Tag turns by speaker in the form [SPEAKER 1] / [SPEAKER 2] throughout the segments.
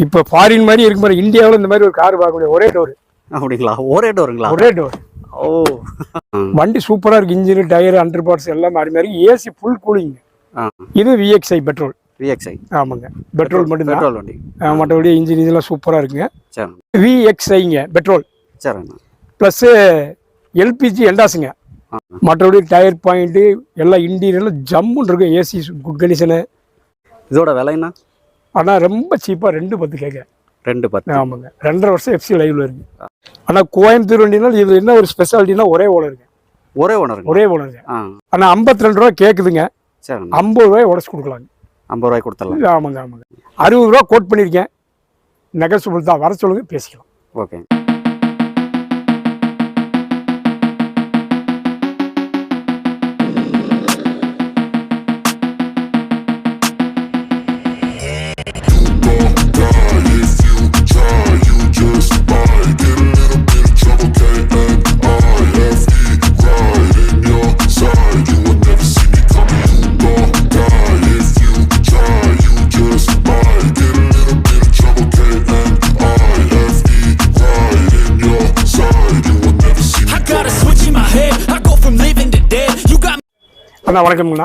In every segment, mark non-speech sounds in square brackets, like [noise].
[SPEAKER 1] இப்போ ஃபாரின் மாதிரி இருக்கும் பாரு இந்தியாவில் இந்த மாதிரி ஒரு கார் பார்க்க முடியாது ஒரே டோர்
[SPEAKER 2] அப்படிங்களா? ஒரே டோருங்களா
[SPEAKER 1] ஒரே டோர்
[SPEAKER 2] ஓ.
[SPEAKER 1] வண்டி சூப்பராக இருக்கு இன்ஜின் டயர் அண்டர் பார்ட்ஸ் எல்லாம் மாறி மாறி ஏசி ஃபுல் கூலிங் இது விஎக்ஸ்ஐ பெட்ரோல்
[SPEAKER 2] விஎக்ஸ்ஐ
[SPEAKER 1] ஆமாங்க. பெட்ரோல் மட்டும்தான்.
[SPEAKER 2] பெட்ரோல் வண்டி.
[SPEAKER 1] மற்றபடி இன்ஜின் இதெல்லாம் சூப்பராக இருக்குங்க. விஎக்ஸ்ஐங்க பெட்ரோல்
[SPEAKER 2] சரிண்ணா
[SPEAKER 1] ப்ளஸ்ஸு எல்பிஜி எண்டாஸுங்க மற்றபடி டயர் பாயிண்ட்டு எல்லாம் இன்டீரியர்லாம் ஜம்முன்னு இருக்கும் ஏசி குட் கண்டிஷனு
[SPEAKER 2] இதோட விலைண்ணா
[SPEAKER 1] ஆனால் ரொம்ப சீப்பாக ரெண்டு பத்து கேட்க
[SPEAKER 2] ரெண்டு பத்து.
[SPEAKER 1] ஆமாங்க. ரெண்டரை வருஷம் எஃப்சி லைவ்ல இருக்கு. ஆனால் கோயம்புத்தூர் வண்டினால் இது என்ன ஒரு ஸ்பெஷாலிட்டினா ஒரே ஓனருங்க
[SPEAKER 2] ஒரே ஒன்றுங்க
[SPEAKER 1] ஒரே ஓனருங்க
[SPEAKER 2] ஆ.
[SPEAKER 1] ஆனால் ஐம்பத்தி ரெண்டு ரூபா கேட்குதுங்க
[SPEAKER 2] சரிண்ணா
[SPEAKER 1] ஐம்பது ரூபாய் உடச்சு கொடுக்கலாங்க
[SPEAKER 2] ஐம்பது ரூபாய்க்கு கொடுத்துடலாம்.
[SPEAKER 1] ஆமாங்க ஆமாங்க. அறுபது ரூபா கோட் பண்ணியிருக்கேன் நெகசிபிள் தான் வர சொல்லுங்க பேசிக்கலாம்.
[SPEAKER 2] ஓகே
[SPEAKER 1] அண்ணா வணக்கம்ண்ணா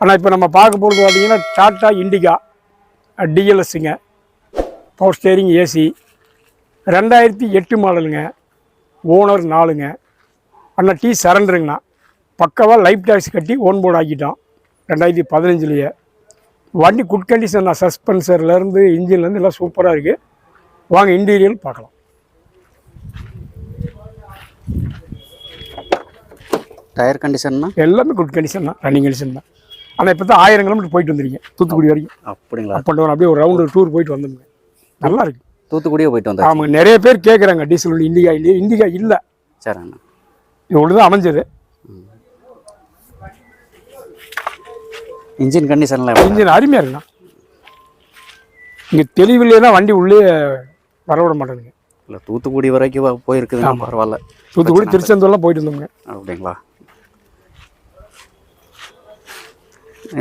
[SPEAKER 1] அண்ணா. இப்போ நம்ம பார்க்க போகிறது பார்த்தீங்கன்னா டாட்டா இண்டிகா டிஎல்எஸ்ஸுங்க பவர் ஸ்டேரிங் ஏசி ரெண்டாயிரத்தி எட்டு மாடலுங்க. ஓனர் நாலுங்க. அண்ணா டீ சரண்டருங்கண்ணா பக்கவாக லைஃப் டேக்ஸ் கட்டி ஓன் போர்டு ஆக்கிட்டோம் ரெண்டாயிரத்தி பதினஞ்சுலேயே. வண்டி குட் கண்டிஷன் தான் சஸ்பென்சர்லேருந்து இன்ஜின்லேருந்து எல்லாம் சூப்பராக இருக்குது வாங்க இன்டீரியல் பார்க்கலாம்.
[SPEAKER 2] டயர் கண்டிஷன்னா
[SPEAKER 1] எல்லாமே குட் கண்டிஷன் தான் ரன்னிங் கண்டிஷன் தான். ஆனால் இப்போ தான் ஆயிரம் கிலோமீட்டர் போயிட்டு வந்துருக்கீங்க தூத்துக்குடி வரைக்கும்.
[SPEAKER 2] அப்படிங்களா?
[SPEAKER 1] அப் அண்ட் டவுன் அப்படியே ஒரு ரவுண்டு டூர் போயிட்டு வந்தோம்ங்க நல்லா இருக்கு.
[SPEAKER 2] தூத்துக்குடியே போயிட்டு வந்தா
[SPEAKER 1] ஆமாங்க நிறைய பேர் கேட்குறாங்க டீசல் இண்டிகா இல்லையா இண்டிகா இல்லை.
[SPEAKER 2] சரிண்ணா
[SPEAKER 1] இவ்வளோ தான் அமைஞ்சது.
[SPEAKER 2] இன்ஜின் கண்டிஷன்லாம்
[SPEAKER 1] இன்ஜின் அருமையாக இருக்குண்ணா. இங்கே தெளிவில்லைன்னா வண்டி உள்ளே வர விட மாட்டேங்குங்க
[SPEAKER 2] இல்லை தூத்துக்குடி வரைக்கும் போயிருக்குதுன்னா பரவாயில்ல.
[SPEAKER 1] தூத்துக்குடி திருச்செந்தூர்லாம் போயிட்டு வந்தோங்க
[SPEAKER 2] அப்படிங்களா?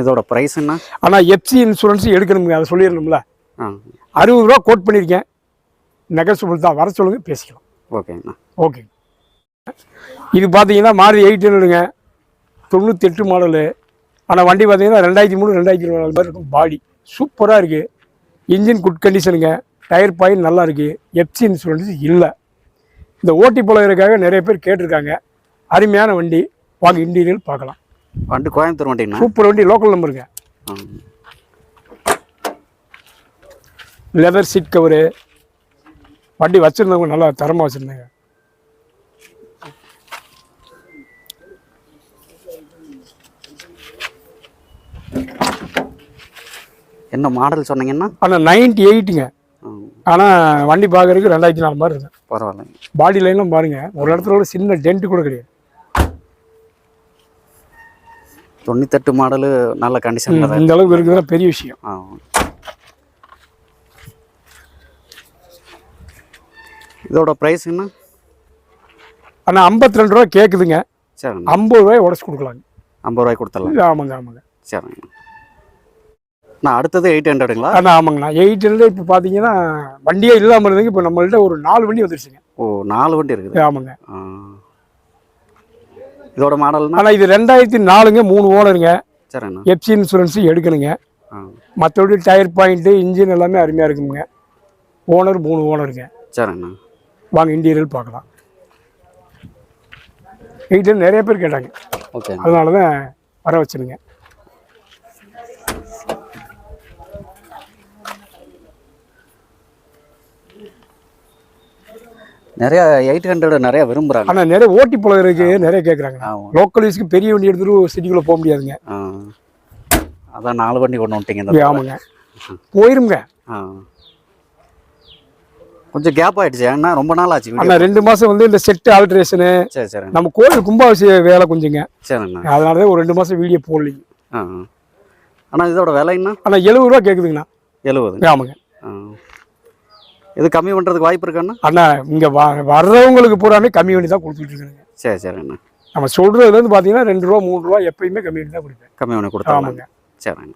[SPEAKER 2] இதோட ப்ரைஸுன்னா
[SPEAKER 1] ஆனால் எஃப்சி இன்சூரன்ஸ் எடுக்கணுங்க அதை சொல்லிடணும்ல.
[SPEAKER 2] ஆ.
[SPEAKER 1] அறுபது ரூபா கோட் பண்ணியிருக்கேன் நெகசிபிள் தான். வர சொல்லுங்க பேசிக்கலாம்.
[SPEAKER 2] ஓகேங்கண்ணா.
[SPEAKER 1] ஓகே. இது பார்த்தீங்கன்னா மாறி எயிட் ஹண்ட்ரடுங்க. தொண்ணூத்தெட்டு மாடலு ஆனால் வண்டி பார்த்தீங்கன்னா ரெண்டாயிரத்தி மூணு ரெண்டாயிரத்தி நாலு மாதிரி இருக்கும். பாடி சூப்பராக இருக்குது இன்ஜின் குட் கண்டிஷனுங்க டயர் பாயிண்ட் நல்லா இருக்குது எஃப்சி இன்சூரன்ஸ் இல்லை. இந்த ஓட்டி பழகிறதுக்காக நிறைய பேர் கேட்டிருக்காங்க. அருமையான வண்டி. வாங்க இன்டீரியல் பார்க்கலாம்.
[SPEAKER 2] வண்டி கோயம்புத்தூர் வண்டிங்கண்ணா?
[SPEAKER 1] சூப்பர் வண்டி லோக்கல் நம்பருங்க லெதர் சீட் கவரு வண்டி வச்சுருந்தவங்க நல்லா தரமாக வச்சுருந்தாங்க.
[SPEAKER 2] என்ன மாடல் சொன்னீங்கன்னா?
[SPEAKER 1] ஆனால் நைன்டி எயிட்டுங்க ஆனால் வண்டி பார்க்கறதுக்கு ரெண்டாயிரத்தி நாலு மாதிரி இருக்கு.
[SPEAKER 2] பரவாயில்ல
[SPEAKER 1] பாடி லைன்லாம் பாருங்க. ஒரு இடத்துல கூட சின்ன டென்ட் கூட கிடையாது.
[SPEAKER 2] தொண்ணூத்தெட்டு மாடலு நல்ல கண்டிஷனில் தான்
[SPEAKER 1] இந்த அளவுக்கு இருக்குதுன்னா பெரிய விஷயம்.
[SPEAKER 2] ஆ. இதோட ப்ரைஸுங்கண்ணா
[SPEAKER 1] ஆனால் ஐம்பத்தி ரெண்டு ரூபா கேட்குதுங்க
[SPEAKER 2] சரிண்ணா
[SPEAKER 1] ஐம்பது ரூபாய் உடச்சு கொடுக்கலாங்க.
[SPEAKER 2] ஐம்பது ரூபாய்க்கு கொடுத்துடலாம்.
[SPEAKER 1] ஆமாங்க ஆமாங்க.
[SPEAKER 2] சரிங்கண்ணா நான் அடுத்தது எயிட் ஹண்ட்ரடுங்களா
[SPEAKER 1] ஆனால் ஆமாங்கண்ணா. எயிட் ஹண்ட்ரட் இப்போ பார்த்தீங்கன்னா வண்டியே இல்லாமல் இருந்ததுங்க. இப்போ நம்மள்ட்ட ஒரு நாலு வண்டி வந்துருச்சுங்க.
[SPEAKER 2] ஓ நாலு வண்டி இருக்குது.
[SPEAKER 1] ஆமாங்க.
[SPEAKER 2] ஆ. இதோட மாடல்னா?
[SPEAKER 1] ஆனால் இது ரெண்டாயிரத்தி நாலுங்க மூணு ஓனருங்க.
[SPEAKER 2] சரிண்ணா.
[SPEAKER 1] எஃப்சி இன்சூரன்ஸு எடுக்கணுங்க. மற்றபடி டயர் பாயிண்ட்டு இன்ஜின் எல்லாமே அருமையாக இருக்குங்க. ஓனர் மூணு ஓனருங்க.
[SPEAKER 2] சரிண்ணா.
[SPEAKER 1] வாங்க இன்டீரியல் பார்க்கலாம். எயிட் நிறைய பேர் கேட்டாங்க.
[SPEAKER 2] ஓகே
[SPEAKER 1] அதனால தான் வர வச்சுருங்க
[SPEAKER 2] நிறைய எயிட் ஹண்ட்ரட் நிறைய விரும்புகிறாங்க
[SPEAKER 1] ஆனால் நிறைய ஓட்டி பழகிறதுக்கு நிறைய கேட்குறாங்க லோக்கல் யூஸ்க்கு பெரிய வண்டி எடுத்துட்டு சிட்டிக்குள்ளே போக முடியாதுங்க.
[SPEAKER 2] அதான் நாலு வண்டி கொண்டு வந்துட்டீங்க
[SPEAKER 1] ஆமாங்க. போயிருங்க.
[SPEAKER 2] கொஞ்சம் கேப் ஆயிடுச்சு. ஏன்னா ரொம்ப நாள் ஆச்சு
[SPEAKER 1] ஆனால் ரெண்டு மாதம் வந்து இந்த செட்டு ஆல்ட்ரேஷனு
[SPEAKER 2] சரி சரிண்ணா
[SPEAKER 1] நம்ம கோயில் கும்பாபிஷேக வேலை கொஞ்சங்க.
[SPEAKER 2] சரிண்ணா
[SPEAKER 1] அதனால தான் ஒரு ரெண்டு மாதம் வீடியோ போடலைங்க.
[SPEAKER 2] ஆனால் இதோட விலைன்னா
[SPEAKER 1] ஆனால் எழுபது ரூபா கேட்குதுங்கண்ணா
[SPEAKER 2] எழுபது
[SPEAKER 1] ஆமாங்க.
[SPEAKER 2] இது கம்மி பண்ணுறதுக்கு வாய்ப்பு இருக்காண்ணா
[SPEAKER 1] அண்ணா? இங்கே வ வர்றவங்களுக்கு பூராமே கம்மி பண்ணி தான் கொடுத்துட்டு இருக்காங்க
[SPEAKER 2] சரி சரிண்ணா
[SPEAKER 1] நம்ம சொல்கிறதுலேருந்து பார்த்தீங்கன்னா ரெண்டு ரூபா மூணு ரூபா எப்பயுமே கம்மி பண்ணி தான் கொடுப்பேன்.
[SPEAKER 2] கம்மி பண்ணி கொடுத்தாங்க சரிண்ணா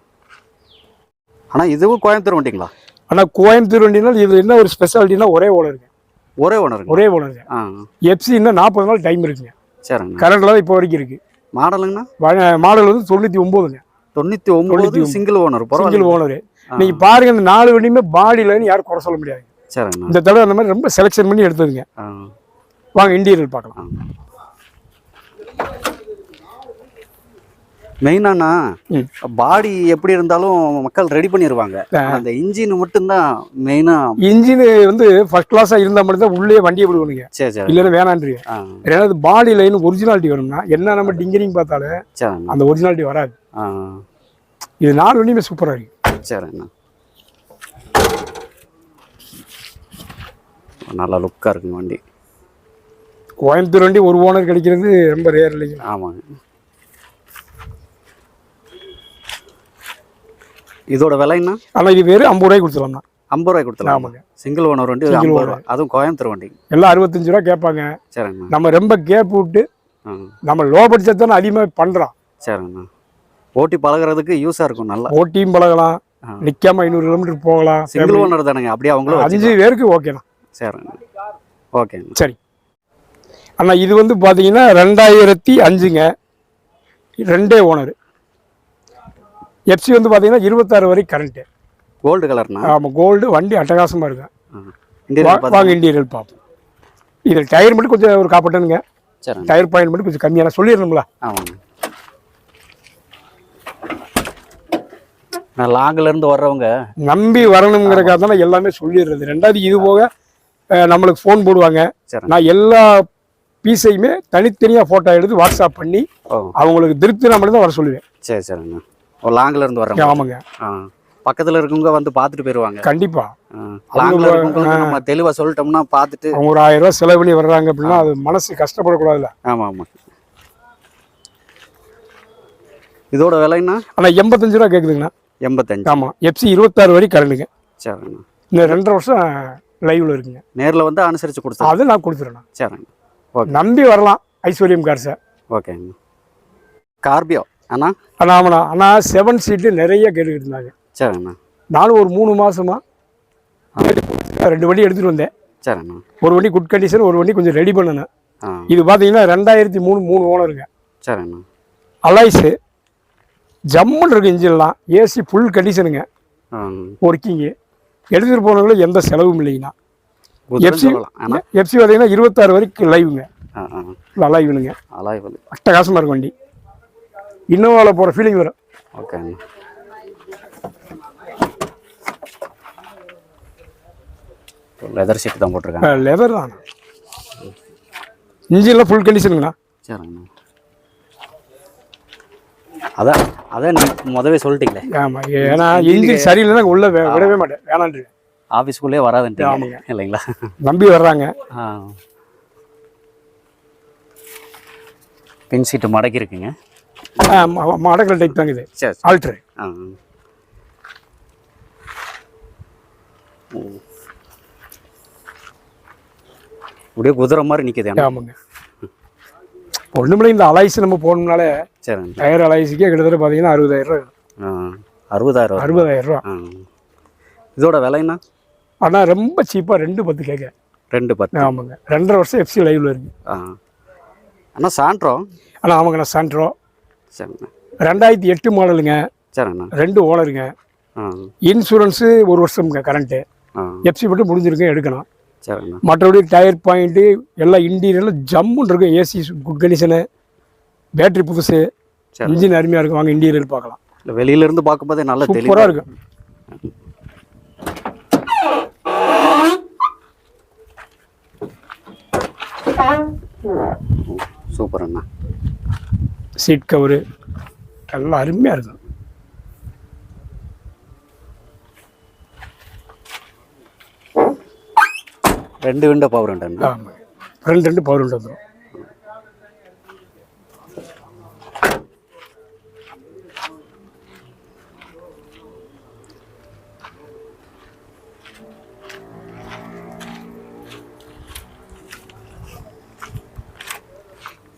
[SPEAKER 2] ஆனால் இதுவும் கோயம்புத்தூர் வண்டிங்களா?
[SPEAKER 1] ஆனால் கோயம்புத்தூர் வண்டினால் இது என்ன ஒரு ஸ்பெஷாலிட்டினா ஒரே ஓனருங்க
[SPEAKER 2] ஒரே ஓனருங்க
[SPEAKER 1] ஒரே ஓனருங்க
[SPEAKER 2] ஆ.
[SPEAKER 1] எஃப்சி இன்னும் நாற்பது நாள் டைம் இருக்குங்க.
[SPEAKER 2] சரிங்கண்ணா
[SPEAKER 1] கரண்டில் தான் இப்போ வரைக்கும் இருக்கு.
[SPEAKER 2] மாடலுங்கண்ணா?
[SPEAKER 1] மாடல் வந்து தொண்ணூற்றி ஒம்போதுங்க
[SPEAKER 2] தொண்ணூற்றி ஒம்பது சிங்கிள் ஓனர்
[SPEAKER 1] சிங்கிள் ஓனர் நீங்கள் பாருங்க இந்த நாலு வண்டியுமே பாடி லைன் யாரும் குறை சொல்ல முடியாது.
[SPEAKER 2] சரிங்கண்ணா
[SPEAKER 1] இந்த தடவை அந்த மாதிரி ரொம்ப செலெக்ஷன் பண்ணி எடுத்ததுங்க. வாங்க இன்டீரியர் பார்க்கலாம்.
[SPEAKER 2] மெயினாண்ணா
[SPEAKER 1] ம்.
[SPEAKER 2] பாடி எப்படி இருந்தாலும் மக்கள் ரெடி பண்ணிடுவாங்க அந்த இன்ஜின் மட்டும்தான் மெயினாக
[SPEAKER 1] இன்ஜின் வந்து ஃபர்ஸ்ட் கிளாஸாக இருந்தால் மட்டும் தான் உள்ளே வண்டியை
[SPEAKER 2] சரி
[SPEAKER 1] இல்லைன்னா வேணான்றீங்க. ரெண்டாவது பாடி லைன் ஒரிஜினாலிட்டி வரும்னா என்ன நம்ம டிங்கரிங் பார்த்தாலும் அந்த ஒரிஜினாலிட்டி வராது. இது நாலு வண்டியுமே சூப்பராக இருக்கு.
[SPEAKER 2] சரிண்ணா நல்லா லுக்காக இருக்குங்க வண்டி.
[SPEAKER 1] கோயம்புத்தூர் வண்டி ஒரு ஓனர் கிடைக்கிறது ரொம்ப ரேர் இல்லைங்களா?
[SPEAKER 2] ஆமாங்க. இதோட விலைன்னா
[SPEAKER 1] ஆனால் இது வெறும் ஐம்பது ரூபாய்க்கு கொடுத்துடலாம் தான்.
[SPEAKER 2] ஐம்பது ரூபாய் கொடுத்துலாம்
[SPEAKER 1] ஆமாங்க.
[SPEAKER 2] சிங்கிள் ஓனர் வண்டி ஐம்பது
[SPEAKER 1] owner.
[SPEAKER 2] ரூபா அதுவும் கோயம்புத்தூர் வண்டி.
[SPEAKER 1] எல்லாம் அறுபத்தஞ்சு ரூபா கேட்பாங்க.
[SPEAKER 2] சரிங்கண்ணா.
[SPEAKER 1] நம்ம ரொம்ப கேப் விட்டு நம்ம லோ பட்ஜெட் தானே அதிகமாக பண்ணுறோம்
[SPEAKER 2] சரிங்கண்ணா. ஓட்டி பழகுறதுக்கு யூஸாக இருக்கும் நல்லா.
[SPEAKER 1] ஓட்டியும் பழகலாம். நிற்காம ஐநூறு கிலோமீட்டர் போகலாம்.
[SPEAKER 2] சிங்கிள் ஓனர் தானேங்க. அப்படியே அவங்களும்
[SPEAKER 1] அஞ்சு. பேருக்கு ஓகேண்ணா
[SPEAKER 2] சரிங்கண்ணா ஓகேங்க
[SPEAKER 1] சரி. அண்ணா இது வந்து பார்த்தீங்கன்னா ரெண்டாயிரத்தி அஞ்சுங்க. ரெண்டே ஓனர். எஃப்சி வந்து பார்த்தீங்கன்னா இருபத்தாறு வரை கரண்ட்டு
[SPEAKER 2] கோல்டு கலர்ண்ணா
[SPEAKER 1] ஆமாம் கோல்டு வண்டி அட்டகாசமாக இருக்கும் வாங்க இன்டீரியல் பார்ப்போம் இதில் டயர் மட்டும் கொஞ்சம் ஒரு காப்பட்டனுங்க
[SPEAKER 2] சரிங்க
[SPEAKER 1] டயர் பாயிண்ட் மட்டும் கொஞ்சம் கம்மியான சொல்லிடணுங்களா
[SPEAKER 2] ஆமாங்க. நான் லாங்கில் இருந்து வர்றவங்க.
[SPEAKER 1] நம்பி வரணுங்கிறக்காக தான் எல்லாமே சொல்லிடுறது. ரெண்டாவது இது போக நம்மளுக்கு ஃபோன் போடுவாங்க. நான் எல்லா பீஸையுமே தனித்தனியாக ஃபோட்டோ எடுத்து வாட்ஸ்அப் பண்ணி அவங்களுக்கு திருப்தினா மட்டும் தான் வர சொல்லுவேன்.
[SPEAKER 2] சரி சரிங்கண்ணா ஒரு லாங்கில் இருந்து வர்றவங்க
[SPEAKER 1] ஆமாங்க.
[SPEAKER 2] பக்கத்தில் இருக்கவங்க வந்து பார்த்துட்டு போயிடுவாங்க
[SPEAKER 1] கண்டிப்பாக
[SPEAKER 2] நம்ம தெளிவாக சொல்லிட்டோம்னா பார்த்துட்டு
[SPEAKER 1] ஒரு ஆயிரம் ரூபாய் செலவு பண்ணி வர்றாங்க அப்படின்னா அது மனசு கஷ்டப்படக்கூடாதுல்ல.
[SPEAKER 2] ஆமாம் ஆமாம் இதோட விலைன்னா?
[SPEAKER 1] ஆனால் எண்பத்தஞ்சு ரூபா கேட்குதுங்கண்ணா
[SPEAKER 2] எண்பத்தஞ்சு.
[SPEAKER 1] ஆமாம் எஃப்சி இருபத்தாறு வரை கரண்டுங்க.
[SPEAKER 2] சரிங்கண்ணா
[SPEAKER 1] இந்த ரெண்டரை வருஷம் லைவ்ல இருக்குங்க.
[SPEAKER 2] நேரில் வந்து அனுசரித்து கொடுத்தா
[SPEAKER 1] அது நான் கொடுத்துறேண்ணா
[SPEAKER 2] சரிங்க. ஓகே.
[SPEAKER 1] நம்பி வரலாம் ஐஸ்வர்யம் கார்ஸை
[SPEAKER 2] ஓகேங்கண்ணா கார்பியோ அண்ணா?
[SPEAKER 1] ஆனால் ஆமாண்ணா. ஆனால் செவன் சீட்டு நிறைய கேட்டுக்கிட்டு இருந்தாங்க.
[SPEAKER 2] சரிங்கண்ணா.
[SPEAKER 1] நானும் ஒரு மூணு மாசமா ரெண்டு வண்டி எடுத்துகிட்டு வந்தேன்.
[SPEAKER 2] சரிங்கண்ணா.
[SPEAKER 1] ஒரு வண்டி குட் கண்டிஷன் ஒரு வண்டி கொஞ்சம் ரெடி பண்ணணும்
[SPEAKER 2] ஆ.
[SPEAKER 1] இது பார்த்தீங்கன்னா ரெண்டாயிரத்தி மூணு மூணு ஓனருங்க.
[SPEAKER 2] சரிங்கண்ணா.
[SPEAKER 1] அலாய்ஸு ஜம்முன்னு இருக்கு இன்ஜின்லாம் ஏசி ஃபுல் கண்டிஷனுங்க
[SPEAKER 2] ஆ.
[SPEAKER 1] ஒர்க்கிங்கு எடுத்துகிட்டு போனவங்களும் எந்த செலவும் இல்லைங்கண்ணா. எஃப்சி எஃப்சி பார்த்தீங்கன்னா இருபத்தாறு வரைக்கும் லைவுங்க
[SPEAKER 2] ஆ ஆ.
[SPEAKER 1] லைவுனுங்க
[SPEAKER 2] அலாய் வந்து
[SPEAKER 1] அட்டகாசமாக இருக்கும் வண்டி. இன்னோவாவில் போகிற ஃபீலிங் வரும்.
[SPEAKER 2] ஓகேங்கண்ணா லெதர் ஷீட் தான் போட்டிருக்காங்க.
[SPEAKER 1] லெதர் தான் இன்ஜின்லாம் ஃபுல் கண்டிஷனுங்கண்ணா
[SPEAKER 2] சரிங்கண்ணா அதான் அதான் முதவே சொல்லிட்டீங்களே.
[SPEAKER 1] ஆமாம் ஏன்னா இன்ஜின் சரியில்லைன்னா உள்ள விடவே மாட்டேன்.
[SPEAKER 2] ஆஃபீஸ்க்குள்ளே வராதுன்ட்டு
[SPEAKER 1] ஆமாங்க.
[SPEAKER 2] இல்லைங்களா?
[SPEAKER 1] நம்பி வர்றாங்க.
[SPEAKER 2] ஆ. பின் சீட்டு மடக்கி இருக்குங்க
[SPEAKER 1] மடக்கல் டைப் தாங்க இது. ஆல்ட்ரு.
[SPEAKER 2] அப்படியே குதிரை மாதிரி நிற்குது
[SPEAKER 1] ஆமாங்க. ஒன்றுமில்ல இந்த அலாய்ஸ் நம்ம போகணும்னாலே
[SPEAKER 2] சரிங்க.
[SPEAKER 1] டயர் அலாய்ஸுக்கே கிட்டத்தட்ட பார்த்தீங்கன்னா அறுபதாயிரம்
[SPEAKER 2] அறுபதாயிரம்.
[SPEAKER 1] அறுபதாயிரம் ரூபா
[SPEAKER 2] இதோட விலைன்னா
[SPEAKER 1] ஆனால் ரொம்ப சீப்பாக ரெண்டு பத்து கேட்க.
[SPEAKER 2] ரெண்டு பத்து.
[SPEAKER 1] ஆமாங்க. ரெண்டரை வருஷம் எஃப்சி லைவ்ல இருக்கு.
[SPEAKER 2] ஆ. அண்ணா சாண்ட்ரோ?
[SPEAKER 1] ஆனால் ஆமாங்க நான் சாண்ட்ரோ.
[SPEAKER 2] சரிங்கண்ணா
[SPEAKER 1] ரெண்டாயிரத்தி எட்டு மாடலுங்க
[SPEAKER 2] சரிங்கண்ணா.
[SPEAKER 1] ரெண்டு ஓனருங்க. இன்சூரன்ஸு ஒரு வருஷம்ங்க கரண்ட்டு எஃப்சி மட்டும் முடிஞ்சிருக்கு எடுக்கணும்.
[SPEAKER 2] சரிங்கண்ணா
[SPEAKER 1] மற்றபடி டயர் பாயிண்ட்டு எல்லாம் இன்டீரியரில் ஜம்முன்னு இருக்கும் ஏசி குட் கண்டிஷனு பேட்டரி புதுசு. இன்ஜின் அருமையாக இருக்கும் வாங்க இன்டீரியர் பார்க்கலாம்.
[SPEAKER 2] இல்லை வெளியிலேருந்து பார்க்கும்போதே நல்ல
[SPEAKER 1] சூப்பராக
[SPEAKER 2] தெளிவாக
[SPEAKER 1] இருக்கும்
[SPEAKER 2] சூப்பர் அண்ணா.
[SPEAKER 1] சீட் கவரு எல்லாம் அருமையாக இருக்கும்
[SPEAKER 2] ரெண்டு விண்டோ பவர் உண்டு
[SPEAKER 1] ஆமாம் ரெண்டு ரெண்டு பவர் விண்டு வந்துடும்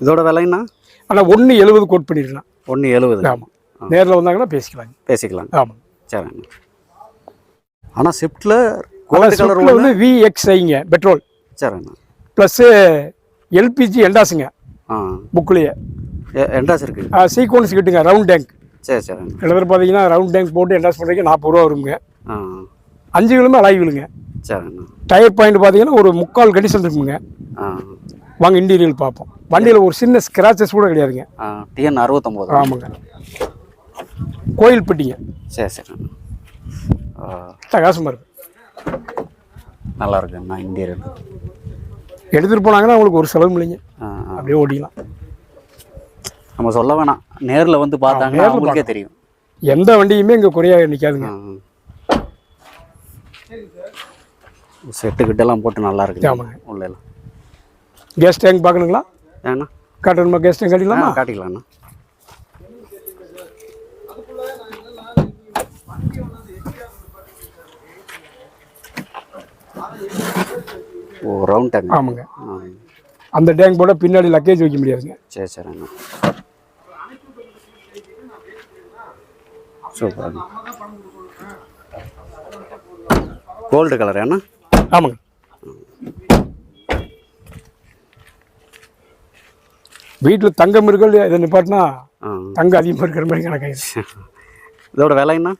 [SPEAKER 2] இதோட விலைன்னா
[SPEAKER 1] ஆனால் ஒன்று எழுபது கோட் பண்ணிடலாம்
[SPEAKER 2] ஒன்று எழுபது.
[SPEAKER 1] ஆமாம் நேரில் வந்தாங்கன்னா பேசிக்கலாங்க.
[SPEAKER 2] பேசிக்கலாம்.
[SPEAKER 1] ஆமாம்
[SPEAKER 2] சரிங்க. ஆனால் ஸ்விஃப்ட்டில் கோல்டு கலர்
[SPEAKER 1] வந்து விஎக்ஸ்ஐங்க பெட்ரோல்
[SPEAKER 2] சரிண்ணா.
[SPEAKER 1] ப்ளஸ்ஸு எல்பிஜி எண்டாஸுங்க
[SPEAKER 2] ஆ.
[SPEAKER 1] புக்லேயே
[SPEAKER 2] எ- என்டாஸ் இருக்குது
[SPEAKER 1] சீக்வன்ஸ் கிட்டுங்க ரவுண்ட் டேங்க்
[SPEAKER 2] சரி சரிண்ணா
[SPEAKER 1] சில பேர் பார்த்தீங்கன்னா ரவுண்ட் டேங்க் போட்டு எண்டாஸ் பண்ணுறதுக்கு நாற்பது ரூபா வருங்க.
[SPEAKER 2] ஆ.
[SPEAKER 1] அஞ்சு கிலோமே அலைவிலுங்க
[SPEAKER 2] சரிண்ணா.
[SPEAKER 1] டயர் பாயிண்ட் பார்த்தீங்கன்னா ஒரு முக்கால் கண்டிஷன் இருக்குங்க
[SPEAKER 2] ஆ.
[SPEAKER 1] வாங்க இன்டீரியல் பார்ப்போம் வண்டியில் ஒரு சின்ன ஸ்க்ராச்சஸ் கூட கிடையாதுங்க.
[SPEAKER 2] ஆ டிஎன் அறுபத்தொம்போது.
[SPEAKER 1] ஆமாங்க. கோயில் பெட்டிங்க.
[SPEAKER 2] சரி ஆ,
[SPEAKER 1] பிரகாசமாக இருக்கு.
[SPEAKER 2] நல்லா இருக்குண்ணா இன்டீரியர்
[SPEAKER 1] எடுத்துகிட்டு போனாங்கன்னா உங்களுக்கு ஒரு செலவு இல்லைங்க. அப்படியே ஓட்டிக்கலாம்
[SPEAKER 2] நம்ம சொல்ல வேணாம். நேரில் வந்து பார்த்தாங்கன்னா அவங்களுக்கே தெரியும்.
[SPEAKER 1] எந்த வண்டியுமே இங்கே குறையாக நிற்காதுங்க
[SPEAKER 2] செட்டு கிட்டெல்லாம் போட்டு நல்லா இருக்கு
[SPEAKER 1] ஆமாங்க.
[SPEAKER 2] உள்ள எல்லாம்
[SPEAKER 1] கேஸ் டேங்க் பார்க்கணுங்களா?
[SPEAKER 2] ஏண்ணா
[SPEAKER 1] காட்டணுமா? கேஸ் டேங்க் காட்டிக்கலாமா
[SPEAKER 2] காட்டிக்கலாம்ண்ணா. ஓ ரவுண்ட் டேங்க்
[SPEAKER 1] ஆமாங்க. அந்த டேங்க் போட பின்னாடி லக்கேஜ் வைக்க முடியாதுங்க.
[SPEAKER 2] சரி சரிண்ணா சூப்பர் கோல்டு கலர் ஏண்ணா
[SPEAKER 1] ஆமாங்க. வீட்டில் தங்கம் இருக்கல் இதை நிப்பாட்டினா தங்கம் அதிகமாக இருக்கிற மாதிரி கணக்காயிடுச்சு
[SPEAKER 2] இதோட விலைங்கண்ணா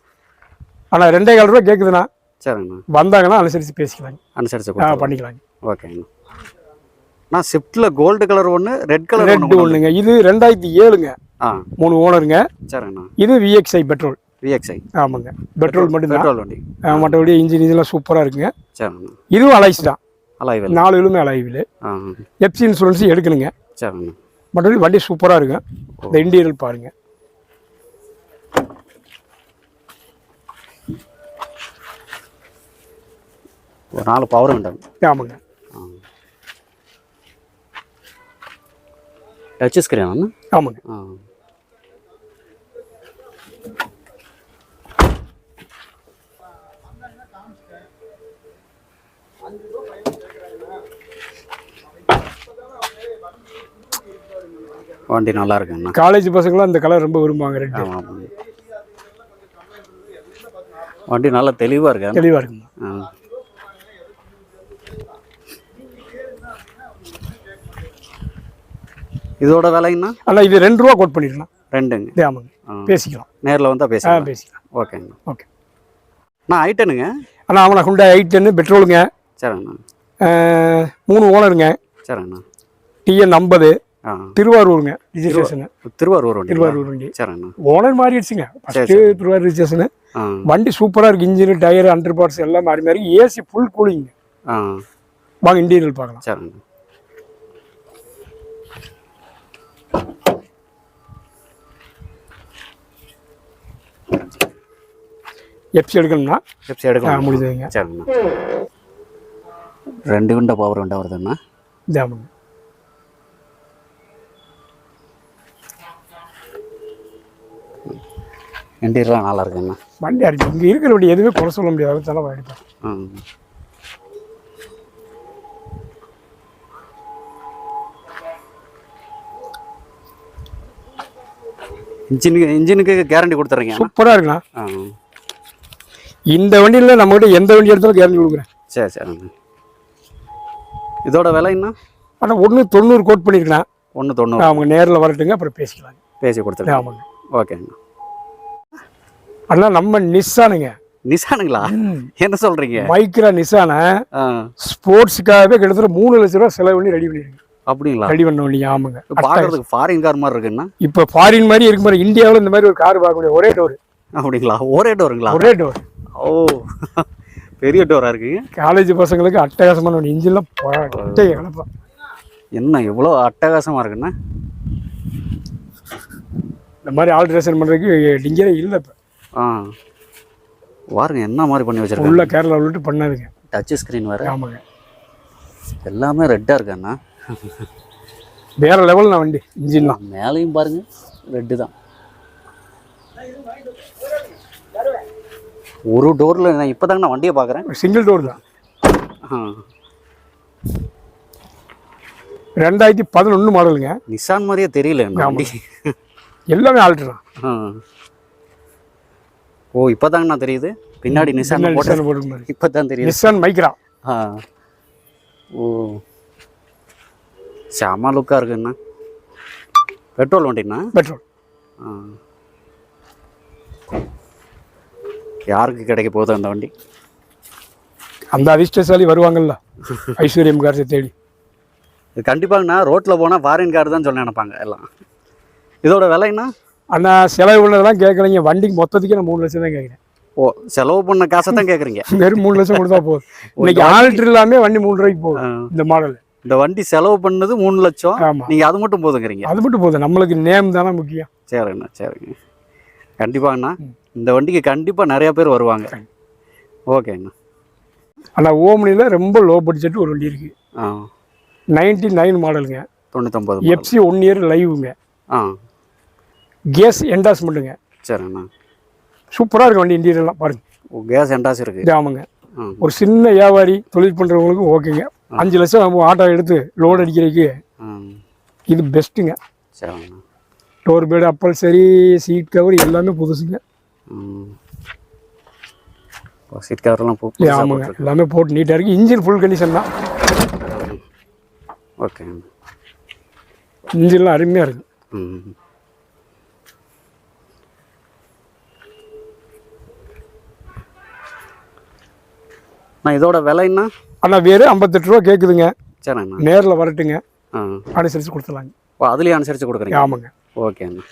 [SPEAKER 1] ஆனால் ரெண்டே கால் ரூபா கேட்குதுண்ணா
[SPEAKER 2] சரிங்கண்ணா
[SPEAKER 1] வந்தாங்கன்னா அனுசரித்து பேசிக்கலாங்க.
[SPEAKER 2] கொடுத்துருவோம்
[SPEAKER 1] பண்ணிக்கலாங்க.
[SPEAKER 2] ஓகேங்கண்ணா நான் ஸ்விஃப்ட்டில் கோல்டு கலர் ஒன்று ரெட் கலர்
[SPEAKER 1] ரெண்டு
[SPEAKER 2] ஒன்று
[SPEAKER 1] ஒன்றுங்க இது ரெண்டாயிரத்தி ஏழுங்க.
[SPEAKER 2] ஆ.
[SPEAKER 1] மூணு ஓனருங்க.
[SPEAKER 2] சரிங்கண்ணா.
[SPEAKER 1] இது விஎக்ஸ்ஐ பெட்ரோல்
[SPEAKER 2] விஎக்ஸ்ஐ
[SPEAKER 1] ஆமாங்க. பெட்ரோல் மட்டும்தான்.
[SPEAKER 2] பெட்ரோல் வண்டி.
[SPEAKER 1] மற்றபடி இன்ஜின் இதெல்லாம் சூப்பராக இருக்குங்க.
[SPEAKER 2] சரிங்கண்ணா.
[SPEAKER 1] இதுவும் அலைஸ் தான்.
[SPEAKER 2] அலாய்வில்
[SPEAKER 1] நாலு விலுமே அலைவில் எஃப்சி இன்சூரன்ஸ் எடுக்கணுங்க.
[SPEAKER 2] சரிங்கண்ணா.
[SPEAKER 1] மற்றபடி வண்டி சூப்பராக இருக்கும் இந்த இன்டீரியல் பாருங்க.
[SPEAKER 2] ஒரு நாலு பவர் விண்டோம்
[SPEAKER 1] ஆமாங்க.
[SPEAKER 2] டச் ஸ்க்ரீன்
[SPEAKER 1] ஆமாங்க.
[SPEAKER 2] ஆ. வண்டி நல்லா இருக்குங்கண்ணா
[SPEAKER 1] காலேஜ் பசங்களாம் இந்த கலர் ரொம்ப விரும்புவாங்க ரெட்.
[SPEAKER 2] வண்டி நல்லா தெளிவாக இருக்கு
[SPEAKER 1] தெளிவாக இருக்குங்க.
[SPEAKER 2] இதோட விலைங்கண்ணா
[SPEAKER 1] ஆனால் இது ரெண்டு ரூபா கோட் பண்ணிடலாம்
[SPEAKER 2] ரெண்டுங்க.
[SPEAKER 1] ஆமாங்க. பேசிக்கலாம்.
[SPEAKER 2] நேரில் வந்தால்
[SPEAKER 1] ஆ
[SPEAKER 2] பேசலாம்
[SPEAKER 1] பேசிக்கலாம்.
[SPEAKER 2] ஓகேங்கண்ணா
[SPEAKER 1] ஓகே.
[SPEAKER 2] நான் ஐட்டனுங்க?
[SPEAKER 1] ஆனால் ஆமாண்ணா ஹுண்டா எயிட் டென்னு பெட்ரோலுங்க
[SPEAKER 2] சரிங்கண்ணா
[SPEAKER 1] மூணு ஓனருங்க.
[SPEAKER 2] சரிங்கண்ணா
[SPEAKER 1] டிஎன் ஐம்பது. திருவாரூருங்க ரிஜிஸ்ட்ரேஷனு
[SPEAKER 2] திருவாரூர் வண்டி.
[SPEAKER 1] திருவாரூர் வண்டி.
[SPEAKER 2] சரிங்கண்ணா
[SPEAKER 1] ஓனர் மாறிடுச்சுங்க ஃபஸ்ட்டு திருவாரூர் ரிஜிஸ்ட்ரேஷனு வண்டி சூப்பராக இருக்குது இன்ஜின் டயர் அண்டர் பார்ட்ஸ் எல்லாம் மாறி மாறி. ஏசி ஃபுல் கூலிங் வாங்க இன்டீரியல் பார்க்கலாம்.
[SPEAKER 2] சரிங்கண்ணா
[SPEAKER 1] எஃப்சி எடுக்கணும்னா?
[SPEAKER 2] பெப்சி எடுக்கலாம்
[SPEAKER 1] முடிஞ்சதுங்க.
[SPEAKER 2] சரிங்கண்ணா ரெண்டு விண்டோ பவர் விண்டோ வருதுண்ணா
[SPEAKER 1] இது ஆமாங்க
[SPEAKER 2] இன்டீரியர்லாம் நல்லா இருக்குங்கண்ணா
[SPEAKER 1] வண்டி அடிச்சு இங்கே இருக்கிற வண்டி எதுவுமே குறை சொல்ல முடியாது. செலவு அடிப்பேன்.
[SPEAKER 2] ம். இன்ஜினுக்கு இன்ஜினுக்கு கேரண்டி கொடுத்துறீங்க
[SPEAKER 1] சூப்பராக இருக்குண்ணா.
[SPEAKER 2] ஆ
[SPEAKER 1] இந்த வண்டியில் நம்மகிட்ட எந்த வண்டி எடுத்தாலும் கேரண்டி கொடுக்குறேன்.
[SPEAKER 2] சரி சரிங்க இதோட விலைங்கண்ணா
[SPEAKER 1] ஆனால் ஒன்று தொண்ணூறு கோட் பண்ணியிருக்கலாம்
[SPEAKER 2] ஒன்று தொண்ணூறு.
[SPEAKER 1] அவங்க நேரில் வரட்டுங்க அப்புறம் பேசிக்கலாம்
[SPEAKER 2] பேசி கொடுத்துருங்க
[SPEAKER 1] ஆமாங்க.
[SPEAKER 2] ஓகேங்கண்ணா
[SPEAKER 1] அண்ணா. நம்ம நிஸ்ஸானுங்க
[SPEAKER 2] நிசானுங்களா? என்ன சொல்கிறீங்க
[SPEAKER 1] மைக்ரா
[SPEAKER 2] ஆ.
[SPEAKER 1] ஸ்போர்ட்ஸுக்காகவே கிட்டத்தட்ட மூணு லட்ச ரூபா செலவு பண்ணி ரெடி பண்ணிருக்கு
[SPEAKER 2] அப்படிங்களா?
[SPEAKER 1] ரெடி பண்ண வண்டி ஆமாங்க.
[SPEAKER 2] பார்க்கறதுக்கு ஃபாரின் கார் மாதிரி இருக்குண்ணா
[SPEAKER 1] இப்போ ஃபாரின் மாதிரி இருக்கு மாதிரி இந்தியாவில் இந்த மாதிரி ஒரு கார் பார்க்க முடியாது ஒரே டோர்
[SPEAKER 2] அப்படிங்களா? ஒரே டோருங்களா
[SPEAKER 1] ஒரே டோர்
[SPEAKER 2] ஓ. பெரிய டோரா இருக்குங்க?
[SPEAKER 1] காலேஜ் பசங்களுக்கு அட்டகாசமான வண்டி இன்ஜின்லாம் பட்டை கலப்பா
[SPEAKER 2] என்ன இவ்வளோ அட்டகாசமாக இருக்குண்ணா
[SPEAKER 1] இந்த மாதிரி ஆல்ட்ரேஷன் பண்ணுறதுக்கு டிங்கே இல்லை இப்போ.
[SPEAKER 2] ஆ. பாருங்க என்ன மாதிரி பண்ணி வச்சிருக்காங்க?
[SPEAKER 1] உள்ள கேரளாவில் விட்டு பண்ணாதுங்க.
[SPEAKER 2] டச் ஸ்க்ரீன் வேறு.
[SPEAKER 1] ஆமாங்க.
[SPEAKER 2] எல்லாமே ரெட்டாக இருக்காண்ணா
[SPEAKER 1] வேற லெவல் நான் வண்டி இன்ஜின்லாம்
[SPEAKER 2] மேலேயும் பாருங்க ரெட்டு தான். ஒரு டோரில் நான் இப்போ நான் வண்டியை பார்க்குறேன்.
[SPEAKER 1] சிங்கிள் டோர் தான். ரெண்டாயிரத்தி பதினொன்று மாடலுங்க.
[SPEAKER 2] நிசான் மாதிரியே தெரியல வண்டி.
[SPEAKER 1] எல்லாமே ஆல்ட்ரு.
[SPEAKER 2] ஓ இப்போதாங்கண்ணா தெரியுது. பின்னாடி நிசான் போட்டு இப்போ தான் தெரியுது.
[SPEAKER 1] நிசான் மைக்ரா
[SPEAKER 2] ஆ. ஓ. செம லுக்காக இருக்குண்ணா பெட்ரோல் வண்டிண்ணா
[SPEAKER 1] பெட்ரோல்.
[SPEAKER 2] ஆ. யாருக்கு கிடைக்க போகுது அந்த வண்டி?
[SPEAKER 1] அந்த அதிர்ஷ்டசாலி வருவாங்கல்ல. ஐஸ்வர்யம் காரத்தை தேடி.
[SPEAKER 2] இது கண்டிப்பாங்கண்ணா ரோட்டில் போனால் ஃபாரின் கார் தான் சொல்ல நினைப்பாங்க எல்லாம். இதோட விலைண்ணா
[SPEAKER 1] அண்ணா செலவு பண்ணதெல்லாம் கேட்கலைங்க. வண்டிக்கு மொத்தத்துக்கே நான் மூணு லட்சம் தான் கேட்குறேன்.
[SPEAKER 2] ஓ செலவு பண்ண காசை தான் கேட்குறீங்க?
[SPEAKER 1] வெறும் மூணு லட்சம் கொடுத்தா போதும். [laughs] இன்னைக்கு ஆல்ட்ரு இல்லாமே வண்டி மூணு ரூபாய்க்கு போகுது இந்த மாடல்.
[SPEAKER 2] இந்த வண்டி செலவு பண்ணது மூணு லட்சம். நீங்கள் அது மட்டும் போதுங்கிறீங்க?
[SPEAKER 1] அது மட்டும் போதும். நம்மளுக்கு நேம் தானே முக்கியம்.
[SPEAKER 2] சரிங்கண்ணா சரிங்க. கண்டிப்பாங்கண்ணா. இந்த வண்டிக்கு கண்டிப்பாக நிறைய பேர் வருவாங்க. ஓகேங்கண்ணா
[SPEAKER 1] ஆனால் ஓம்னியில் ரொம்ப லோ பட்ஜெட் ஒரு வண்டி இருக்குது
[SPEAKER 2] ஆ.
[SPEAKER 1] நைன்டி நைன் மாடலுங்க.
[SPEAKER 2] தொண்ணூத்தொம்பது.
[SPEAKER 1] எஃப்சி ஒன் இயர் லைவுங்க
[SPEAKER 2] ஆ.
[SPEAKER 1] கேஸ் என்டாஸ்மெண்ட்டுங்க
[SPEAKER 2] சரிங்கண்ணா
[SPEAKER 1] சூப்பராக இருக்கும் வண்டி இன்டீரியர்லாம் பாருங்க.
[SPEAKER 2] ஓ கேஸ் என்டாஸ் இருக்குது
[SPEAKER 1] ஆமாங்க. ஒரு சின்ன வியாபாரி தொழில் பண்ணுறவங்களுக்கும் ஓகேங்க. அஞ்சு லட்சம் ஆட்டோ எடுத்து லோடு அடிக்கிறதுக்கு இது பெஸ்ட்டுங்க
[SPEAKER 2] சரிங்கண்ணா
[SPEAKER 1] டோர் பேடு அப்பல் சரி சீட் கவர் எல்லாமே புதுசுங்க.
[SPEAKER 2] சீட் கவர்லாம் போ
[SPEAKER 1] இது ஆமாங்க. எல்லாமே போட்டு நீட்டாக இருக்குது இன்ஜின் ஃபுல் கண்டிஷன் தான்.
[SPEAKER 2] ஓகேங்கண்ணா
[SPEAKER 1] இன்ஜின்லாம் அருமையாக இருக்குது
[SPEAKER 2] ம். நான் இதோட விலைன்னா
[SPEAKER 1] ஆனால் வேறு ஐம்பத்தெட்டு ரூபா கேட்குதுங்க
[SPEAKER 2] சரிங்கண்ணா
[SPEAKER 1] நேரில் வரட்டுங்க. அனுசரித்து கொடுத்துலாங்க
[SPEAKER 2] ஓ அதுலேயே அனுசரித்து கொடுக்குறீங்க?
[SPEAKER 1] ஆமாங்க.
[SPEAKER 2] ஓகேண்ணா